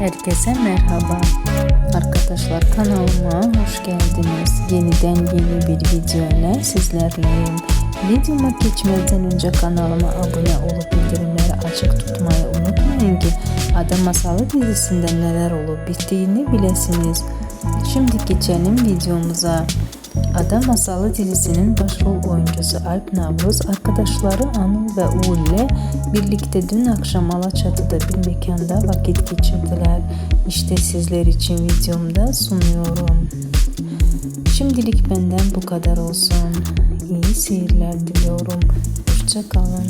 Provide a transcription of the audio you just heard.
Herkese merhaba. Arkadaşlar kanalıma hoş geldiniz. Yeniden yeni bir video ile sizlerleyim. Videoma geçmeden önce kanalıma abone olup bildirimleri açık tutmayı unutmayın ki Ada Masalı dizisinde neler olup bittiğini bilesiniz. Şimdi geçelim videomuza. Ada Masalı dizisinin başrol oyuncusu Alp Navruz arkadaşları Anıl ve Uğur ile birlikte dün akşam Alaçatı'da bir mekanda vakit geçirdiler. İşte sizler için videomda sunuyorum. Şimdilik benden bu kadar olsun. İyi seyirler diliyorum. Hoşçakalın.